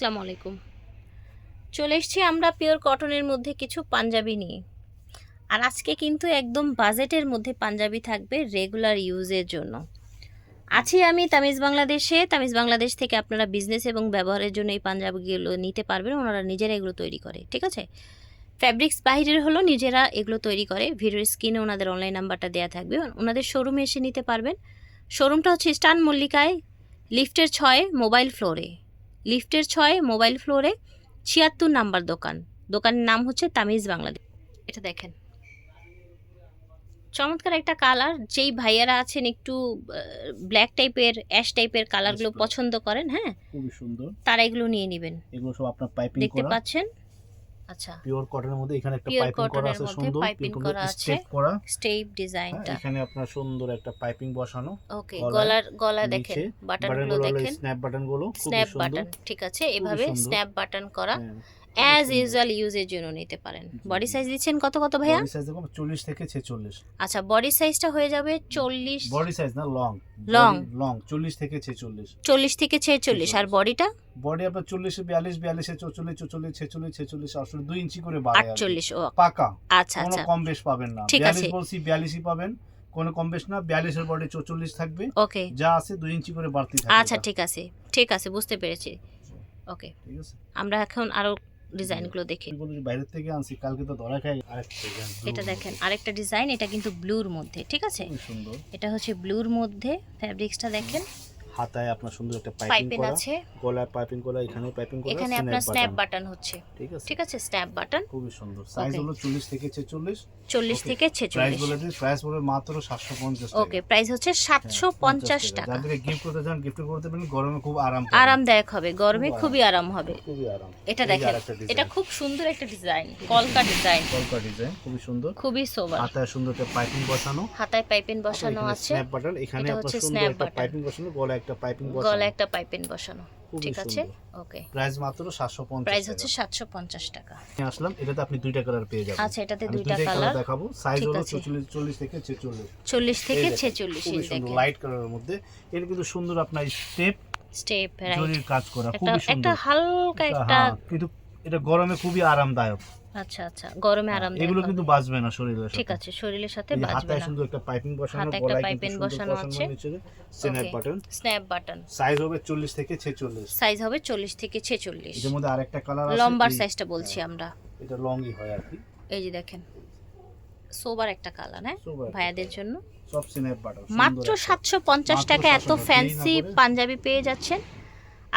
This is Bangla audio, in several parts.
আসসালামু আলাইকুম। চলে এসেছি আমরা পিওর কটনের মধ্যে কিছু পাঞ্জাবি নিয়ে। আর আজকে কিন্তু একদম বাজেটের মধ্যে পাঞ্জাবি থাকবে রেগুলার ইউজের জন্য। আছি আমি তামিজ বাংলাদেশে। তামিজ বাংলাদেশ থেকে আপনারা বিজনেস এবং ব্যবহারের জন্য এই পাঞ্জাবিগুলো নিতে পারবেন। ওনারা নিজেরা এগুলো তৈরি করে, ঠিক আছে? ফ্যাব্রিক্স বাহিরের হলো নিজেরা এগুলো তৈরি করে। ভিডিওর স্ক্রিনে ওনাদের অনলাইন নাম্বারটা দেওয়া থাকবে। ওনাদের শোরুমে এসে নিতে পারবেন। শোরুমটা হচ্ছে স্টান মল্লিকায় লিফটের ছয়ে মোবাইল ফ্লোরে লিফটের ছয় মোবাইল ফ্লোরে ছিয়াত্তর নাম্বার দোকান। দোকানের নাম হচ্ছে তামিজ বাংলাদেশ। এটা দেখেন। চমৎকার একটা কালার। যেই ভাইয়ারা আছেন একটু ব্ল্যাক টাইপের অ্যাশ টাইপের কালারগুলো পছন্দ করেন হ্যাঁ? খুবই সুন্দর। তারা এগুলো নিয়ে নেবেন। এগুলো সব আপনার পাইপিং দেখতে পাচ্ছেন? আচ্ছা। পিওর কটনের মধ্যে এখানে একটা পাইপিং করা আছে সুন্দর পাইপিং করা আছে। করা। স্টেপ হ্যাঁ, ডিজাইনটা এখানে আপনার সুন্দর একটা পাইপিং বসানো। ওকে গলার গলা দেখেন বাটনগুলো বাটনগুলো দেখেন। স্ন্যাপ বাটনগুলো স্ন্যাপ বাটন ঠিক আছে এভাবে স্ন্যাপ বাটন করা। হ্যাঁ, অ্যাজ। ইউজুয়াল ইউজের জন্য নিতে পারেন। বডি সাইজ দিচ্ছেন কত কত ভাইয়া? বডি সাইজ দেখো 40 থেকে 46 আচ্ছা বডি সাইজটা হয়ে যাবে চল্লিশ বডি সাইজ না লং লং লং 40 থেকে 46 চল্লিশ থেকে ছেচল্লিশ। আর বডিটা বডি আপনার 40 42 42 44 44 46 46 আসলে 2 ইঞ্চি করে বাড়ে আর কি। আটচল্লিশ ও। পাকা। আচ্ছা কোনো আচ্ছা। কম বেশ পাবেন না। ঠিক আছে। 42 বলছি 42ই পাবেন। কোনো কম বেশ না 42 এর বডি 44 থাকবে। ওকে যা আছে 2 ইঞ্চি করে বাড়তি থাকবে আচ্ছা ঠিক আছে। ঠিক আছে বুঝতে পেরেছি। ওকে ঠিক আছে। আমরা এখন আরও ডিজাইনগুলো দেখে। বাইরে থেকে আনছি কালকে তো ধরা খাই আরেকটা এটা। দেখেন আরেকটা ডিজাইন এটা কিন্তু ব্লুর মধ্যে ঠিক আছে? সুন্দর। এটা হচ্ছে ব্লুর মধ্যে ফ্যাব্রিক্সটা দেখেন। হাতায় আপনার সুন্দর একটা পাইপিং করা আছে। গলায় পাইপিং করা এখানে পাইপিং করা এখানে আপনার স্ন্যাপ বাটন হচ্ছে। ঠিক আছে? ঠিক আছে স্ন্যাপ বাটন খুবই সুন্দর। সাইজ হলো 40 থেকে 46 চল্লিশ Okay. থেকে প্রাইস ছেচল্লিশ বলে প্রাইস বলে মাত্র 750 টাকা। ওকে প্রাইস হচ্ছে সাতশো পঞ্চাশ টাকা। যাদেরকে গিফট করতে চান গিফট করতে পারেন গরমে খুব আরাম আরামদায়ক হবে গরমে খুবই আরাম হবে। খুবই আরাম। এটা দেখেন এটা খুব সুন্দর একটা ডিজাইন কলকা ডিজাইন কলকা ডিজাইন খুবই সুন্দর। খুবই সোবার হাতায় সুন্দর একটা পাইপিং বসানো। হাতায় পাইপিন বসানো আছে। স্ন্যাপ বাটন এখানে আপনার সুন্দর একটা পাইপিং বসানো গলায় একটা পাইপিং বসানো। গলায় একটা পাইপিং বসানো। ঠিক আছে? ওকে প্রাইস মাত্র 750 প্রাইস হচ্ছে সাতশো পঞ্চাশ টাকা। নিয়ে আসলাম এটাতে আপনি দুইটা কালার পেয়ে যাবেন। আচ্ছা এটাতে দুইটা কালার দেখাবো। সাইজ হলো আছে। 44 চল্লিশ থেকে 46 চল্লিশ থেকে এই দেখেন, ছেচল্লিশ খুবই এই সুন্দর দেখেন। লাইট কালারের মধ্যে। এর কিন্তু সুন্দর আপনার স্টেপ স্টেপ রাইট কাজ করা একটা সুন্দর। একটা হালকা একটা কিন্তু এটা গরমে খুবই আরামদায়ক। আচ্ছা আচ্ছা গরমে আরাম এগুলো কিন্তু বাজবে না শরীরের ঠিক আছে শরীরের সাথে বাজবে না। সুন্দর একটা পাইপিং বসানো হাতে একটা পাইপিং বসানো আছে। Snap button snap button size হবে 40 থেকে 46 সাইজ হবে চল্লিশ থেকে ছেচল্লিশ। এর মধ্যে আরেকটা কালার আছে লম্বার সাইজটা বলছি হ্যাঁ, আমরা। এটা লংই হয় আর কি। এই যে দেখেন সোবার একটা কালার হ্যাঁ? ভাইয়াদের জন্য। সব স্ন্যাপ বাটন মাত্র সাতশো পঞ্চাশ মাত্র টাকা এত 750 ফ্যান্সি পাঞ্জাবি পেয়ে যাচ্ছেন।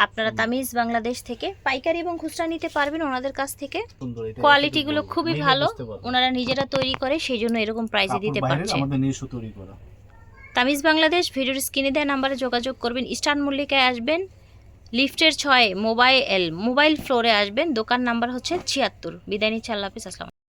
আপনারা তামিজ বাংলাদেশ থেকে পাইকারি এবং খুচরা নিতে পারবেন ওনাদের কাছ থেকে। সুন্দর এটা কোয়ালিটিগুলো খুবই ভালো। ওনারা নিজেরা তৈরি করে সেই জন্য এরকম প্রাইসে দিতে পারছে। তামিজ বাংলাদেশ ভিডিওর স্ক্রিনে দেওয়া নাম্বারে যোগাযোগ করবেন। ইস্টার্ন মল্লিকায় আসবেন লিফটের ছয় মোবাইল মোবাইল ফ্লোরে আসবেন। দোকান নাম্বার হচ্ছে ছিয়াত্তর। বিদায় নিচ্ছে আল্লাহ হাফিজ আসসালাম